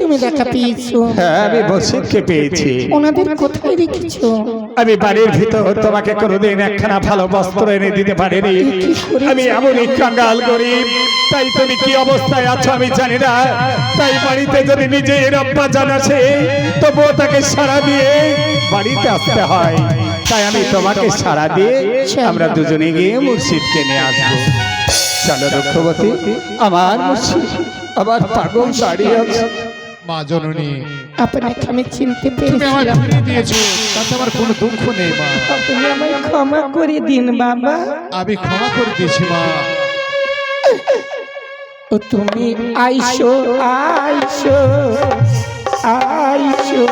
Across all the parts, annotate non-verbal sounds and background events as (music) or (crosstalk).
তুমি দেখা পেয়েছ। হ্যাঁ আমি মুর্শিদকে পেয়েছি। ওনাদের কোথায় রেখেছো আমি বাড়ির ভিতর তোমাকে কোনোদিন একখানা ভালো বস্ত্র এনে দিতে পারিনি। আমি এমনই কাঙ্গাল গরিব। তাই তুমি কি অবস্থায় আছো আমি জানি না। তাই বাড়িতে যদি নিজের আব্বা জানাছে তবুও তাকে সাড়া দিয়ে বাড়িতে আসতে হয়। তাই আমি তোমাকে সাড়া দিয়ে আমরা দুজনে গিয়ে মুর্শিদকে নিয়ে আসব। চলো রক্ষবতী আমার মুর্শিদ আবার পাগল দাঁড়িয়ে আছে। মা জননী। আপনাকে আমি চিনতে তুমি আমার ফিরিয়ে দিয়েছ। তাতে আমার কোনো দুঃখ নেই মা। আপনি আমায় ক্ষমা করে দিন বাবা। আমি ক্ষমা করে দিয়েছি মা। ও তুমি আইসো আইসো আইসো।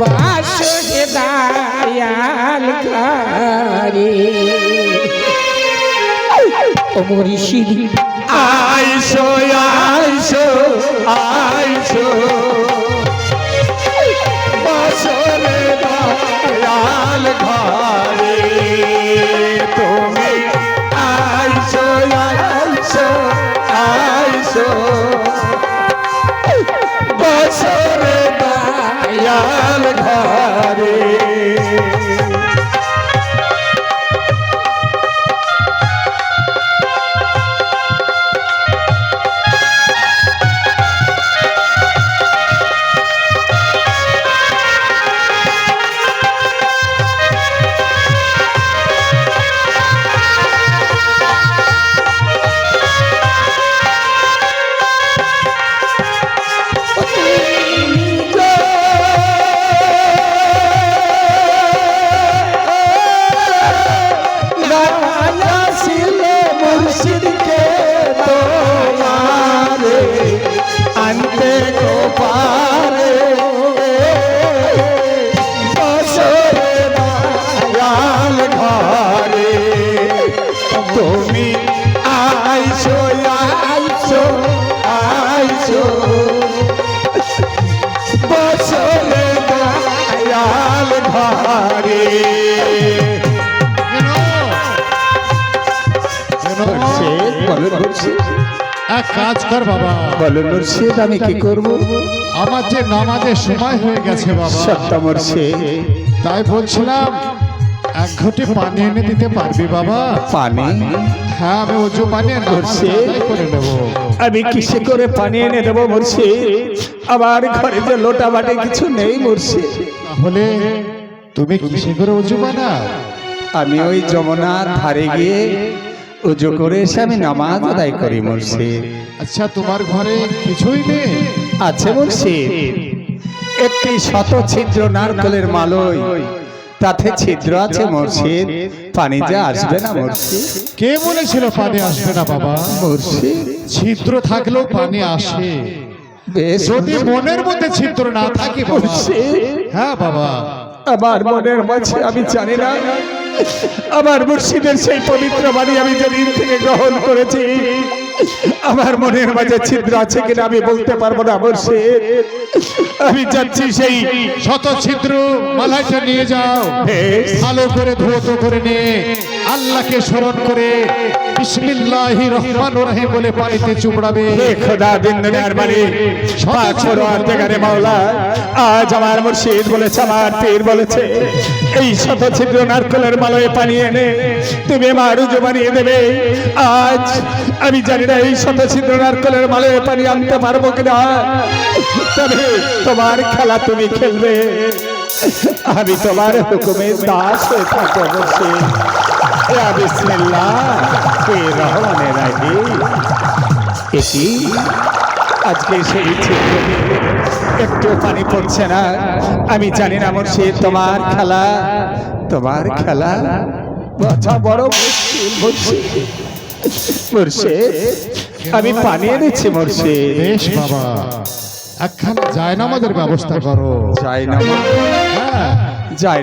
বাসো হে দায়াল ঘরে। ও মরিশিদ আইসো আইসো আইসো। বসরে দয়াল ঘরে তুমি এক কাজ কর বাবা মুর্শিদ আমি কি করব আমার যে নামাজের সময় হয়ে গেছে বাবা মুর্শিদ তাই বলছিলাম এক ঘটি পানি এনে দিতে পারবি বাবা পানি হ্যাঁ আমি উজু পানি আমি কিসে করে পানি এনে দেবো মুর্শিদ আমার ঘরে যে লোটা বাটে কিছু নেই মুর্শিদ তাহলে তুমি কিসে করে উজু বানাও? আমি ওই যমুনার ধারে গিয়ে উজু করে এসে আমি নামাজ আদায় করি মুর্শিদ। আচ্ছা তোমার ঘরে কিছুই নেই? আছে মুর্শিদ। একটি শত ছিদ্র নারকলের মালই। তাতে ছিদ্র আছে মুর্শিদ। পানি যা আসবে না মুর্শিদ। কে বলেছিল পানি আসবে না বাবা? মুর্শিদ। ছিদ্র থাকলেও পানি আসে। যদি মনের মধ্যে ছিদ্র না থাকে হ্যাঁ বাবা। আমার মনের মাঝে, আমি জানি না। আমার মুর্শিদের সেই পবিত্র বাণী আমি যেদিন থেকে গ্রহণ করেছি আমার মনের মাঝে ছিদ্র আছে কিনা আমি বলতে পারব না মুর্শিদ। আমি যাচ্ছি সেই শত ছিদ্র মালাইটা নিয়ে যাও। ভালো করে ধৌত করে নে। আল্লাহকে স্মরণ করে বিসমিল্লাহি রহমান রহিম বলে পানিতে খোদা দিন দুনিয়ার মালিক পাঁচ মাওলা। আজ আমার মুর্শিদ বলেছে আমার পীর বলেছে এই শত ছিদ্র নারকলের মালয়ে পানি এনে তুমি আমার উজু বানিয়ে দেবে। আজ আমি জানি না এই শত ছিদ্র নারকলের মালয়ে পানি আনতে পারব কিনা? তবে তোমার খেলা তুমি খেলবে। আমি তোমার হুকুমের দাস হয়ে এটি আজকে সেই একটু পানি পড়ছে না। আমি জানি না সে তোমার খেলা তোমার খেলা। বাছা বড় মুশকিল মুর্শিদ মুর্শিদ আমি পানি এনেছি মুর্শিদ বেশ বাবা। একখান জায়নামাজের ব্যবস্থা করো। যাই না হ্যাঁ।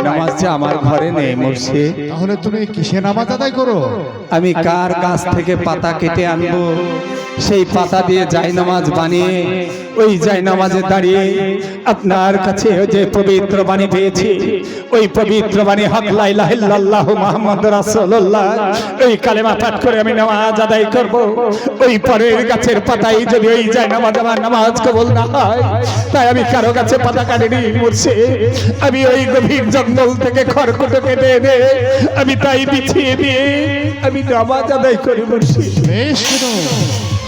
নামাজ যে আমার ঘরে নেই মুর্শিদ তাহলে তুমি কিসে নামাজ আদায় করো? আমি কার কাছ থেকে পাতা কেটে আনব? সেই পাতা দিয়ে যাই নামাজ বানিয়ে ওই যাই নামাজে দাঁড়িয়ে আপনার কাছে যে পবিত্র বাণী পেয়েছি, ওই পবিত্র বাণী হক লাইলাহ মুহাম্মাদুর রাসূলুল্লাহ, ওই কালেমা পাঠ করে আমি নামাজ আদায় করব। ওই পরের গাছের পাতাই যদি ওই যাই নামাজ আমার নামাজ কবুল না হয়, তাই আমি কারও কাছে পাতা কাটিনি মরছে আমি ওই গভীর জঙ্গল থেকে খড়কুটো কেটে এনে আমি তাই বিছিয়ে দিয়ে আমি নামাজ আদায় করি মরছি বেশ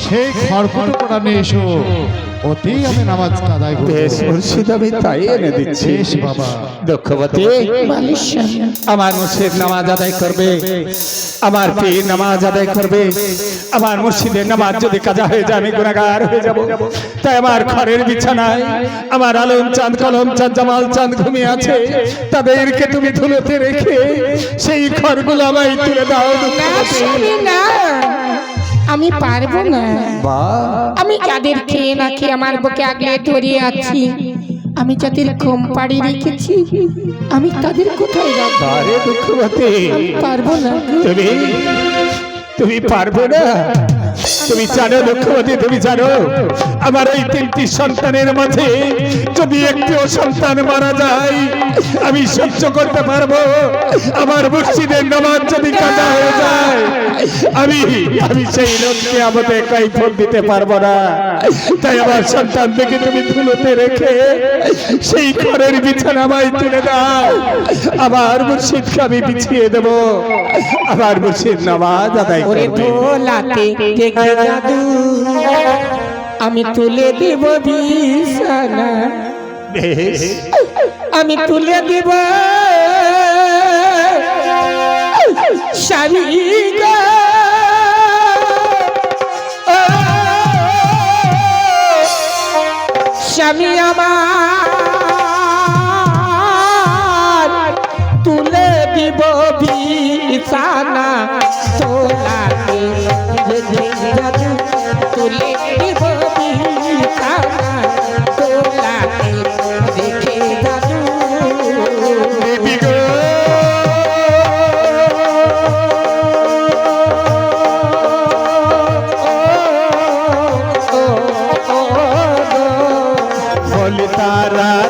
সেই খড়কুটো করা নিয়ে এসো। অতি আমি নামাজ আদায় করব। বেশ মুর্শিদ আমি তাই এনে দিচ্ছি। বেশ বাবা। দুঃখবতী বালিশান আমার মুর্শিদ নামাজ আদায় করবে। আমার পীর নামাজ আদায় করবে। আমার মুর্শিদের নামাজ যদি কাজা হয়ে যায় আমি গুণাগার হয়ে যাব। তাই আমার ঘরের বিছানায় আমার আলম চাঁদ কলম চাঁদ জামাল চাঁদ ঘুমিয়ে আছে। তাদেরকে তুমি ধুলোতে রেখে সেই ঘরগুলো আমায় তুলে দাও। না। আমি পারব না। আমি যাদের খেয়ে নাকি আমার বুকে আগলে ধরে আছি। আমি যাদের ঘুম পাড়ি রেখেছি আমি তাদের কোথায় রাখব? পারব না। তুমি তুমি পারবে না। তুমি জানো লক্ষ্যবতী তুমি জানো। আমার এই তিনটি সন্তানের মাঝে যদি একটিও সন্তান মারা যায় আমি সহ্য করতে পারব। আমার মসজিদের নামাজ যদি কাজা হয়ে যায় আমি আমি সেই লোককে আমাদের কৈফল দিতে পারব না। তাই আমার সন্তান থেকে তুমি ধুলোতে রেখে সেই ঘরের বিছানা আমায় তুলে দাও। আমার মুর্শিদকে আমি বিছিয়ে দেব। আমার মুর্শিদ নামাজ আদায় ওরে আমি তুলে দিব বিছানা। আমি তুলে দিব শাড়ি স্বামী আমার, তুলে দিব বিছানা। জাদু তুলে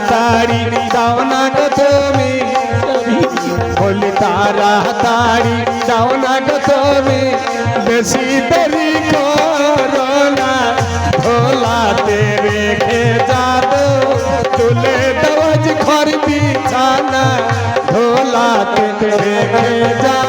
তারি দাও না গো তুমি। বলি তারি দাও না গো তুমি। বেশি দেরি করো না ভোলাতে রেখে যাব। তুলে দেওয়াজ ঘর বিছানা ভোলাতে রেখে যাব।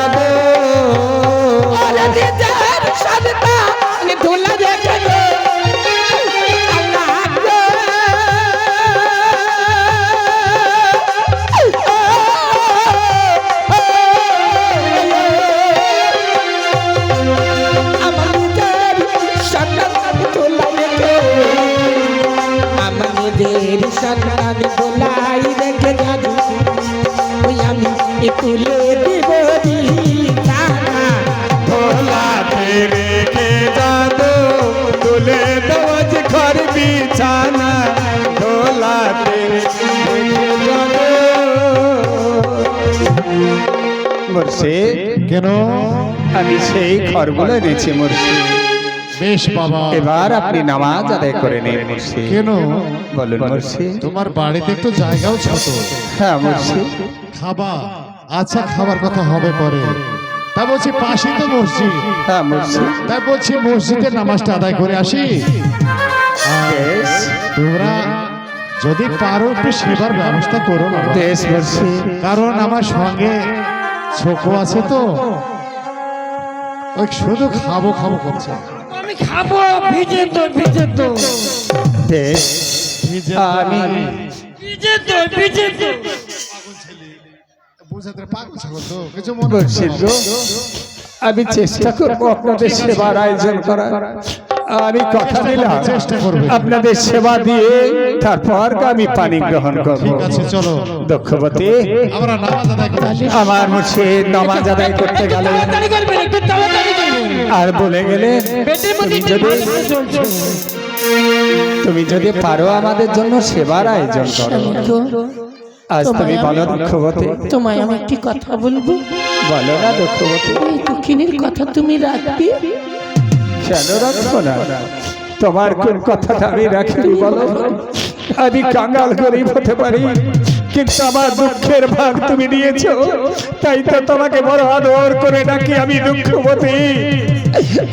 মুর্শিদ। কেন? আমি সেই ঘরগুলো এনেছি মুর্শিদ। বেশ বাবা। এবার আপনি নামাজ আদায় করে নিন মুর্শিদ। কেন? বলুন মুর্শিদ। তোমার বাড়িতে একটু জায়গাও ছোট হ্যাঁ মুর্শিদ। খাবা। আচ্ছা খাবার কথা হবে পরে। তা বলছি পাশে তো মসজিদ। হ্যাঁ মুর্শিদ। তাই বলছি মসজিদের নামাজটা আদায় করে আসি? তোমরা যদি পারো একটু সেবার ব্যবস্থা করো কারণ আমার সঙ্গে ছোকো আছে তো? ওই শুধু খাব খাব করছে। আমি খাব ভিজে তো ভিজে তো। আমি ভিজে তো ভিজে তো। মনে আমি চেষ্টা করব আপনাদের সেবার আয়োজন করার। আমি কথা দিলাম। চেষ্টা করবে। আপনাদের সেবা দিয়ে তারপর আমি পানি গ্রহণ করব। ঠিক আছে চলো। দক্ষবতী আমরা নামাজ আদায় করে আসি। আমার মুর্শিদ নামাজ আদায় করতে গেলে। আর বলে গেলে তুমি যদি পারো আমাদের জন্য সেবার আয়োজন করো। আজ তুমি বলো দুঃখবতী। তোমায় আমি একটি কথা বলব। বলো না এই দক্ষিণের কথা তুমি রাখবে। কেন রাখব তোমার কোন কথাটা আমি রাখিনি বলো? আমি কাঙ্গাল গরিব হতে পারি, কিন্তু আমার দুঃখের ভাগ তুমি নিয়েছো। তাই তো তোমাকে বড় আদর করে ডাকি আমি দুঃখবতী।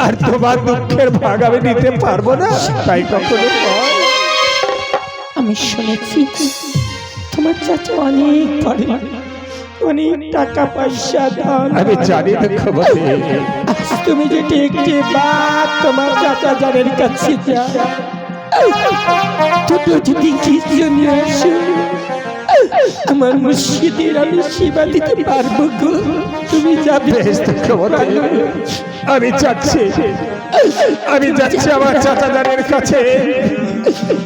আর তোমার দুঃখের ভাগ আমি নিতে পারব না, তাই কখনো আমি শুনেছি তোমার চাচা অনেক পরে। অনেক টাকা পয়সা দান আমি জানি দুঃখবতী আজ তুমি যেটি একটি বাপ তোমার চাচা জানের কাছে যা দুটো যদি কিছু নিয়ে আসো। আমার মুর্শিদের আমি সেবা দিতে পারব গো। তুমি যাবে। আমি যাচ্ছি। আমি যাচ্ছি আমার চাচা জানের কাছে।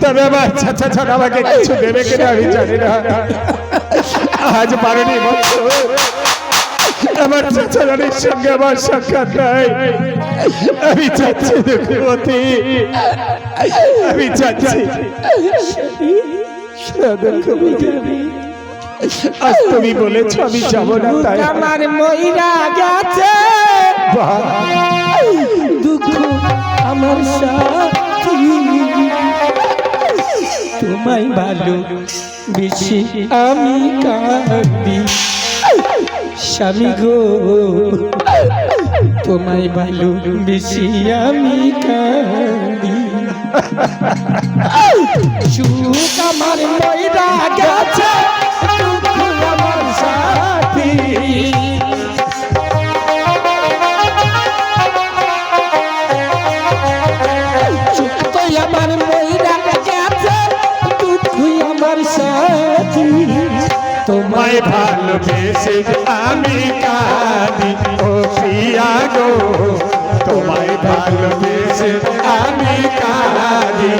তবে আমার চাচা ছাড়া আমাকে কিছু দেবে কিনা আমি জানি না। আজ বারোটি বছর আমার চাচা জানের সঙ্গে আমার সাক্ষাৎ নাই। আমি যাচ্ছি দুঃখবতী। আমি যাচ্ছি দুঃখবতী। আজ তুমি বলেছ আমি যাব না তাই আমার গেছে। দুঃখ আমার সাথী। তোমায় ভালো। বেশি আমি কাঁদি। স্বামী গো তোমায় ভালো বেশি আমি কাঁদি। সুখ তোমায় ভালোবেসে আমি কাঁদি। ও প্রিয়া গো তোমায় ভালোবেসে আমি কাঁদি।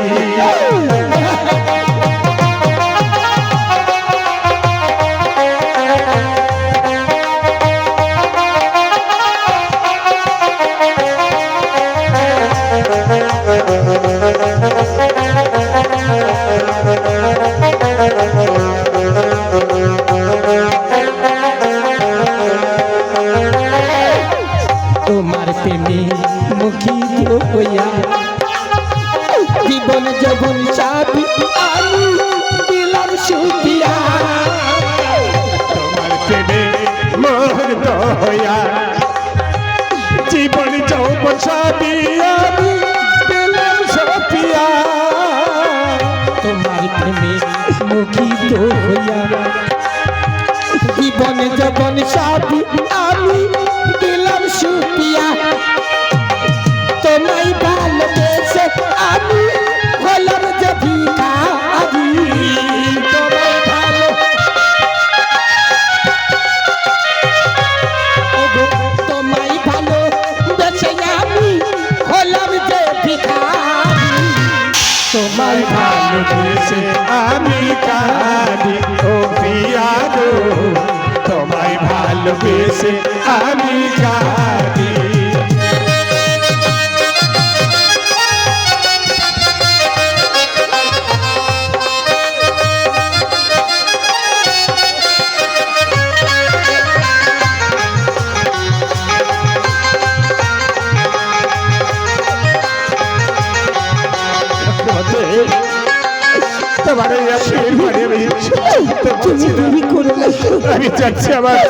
যখন চাবি আমার (laughs)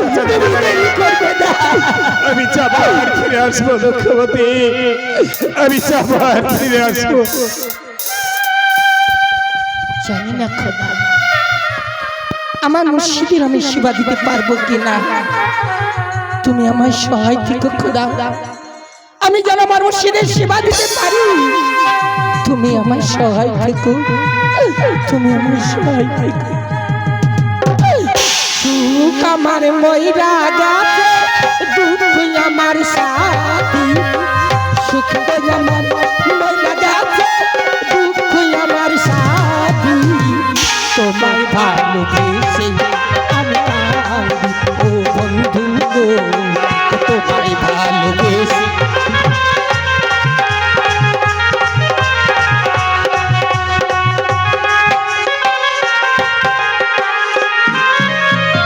আমি যাব আর ফিরে আসব দুঃখবতী। আমি যাব আর ফিরে আসব। জানি না খোদা। আমার মুর্শিদের আমি সেবা দিতে পারব কিনা? তুমি আমার সহায় থেকে খোদা। আমি যেন আমার মুর্শিদের সেবা দিতে পারি। তুমি আমার সহায় থেকো। তুমি আমার সহায় থেকো। আমার ময়রা গাছে দুধ আমার সাথী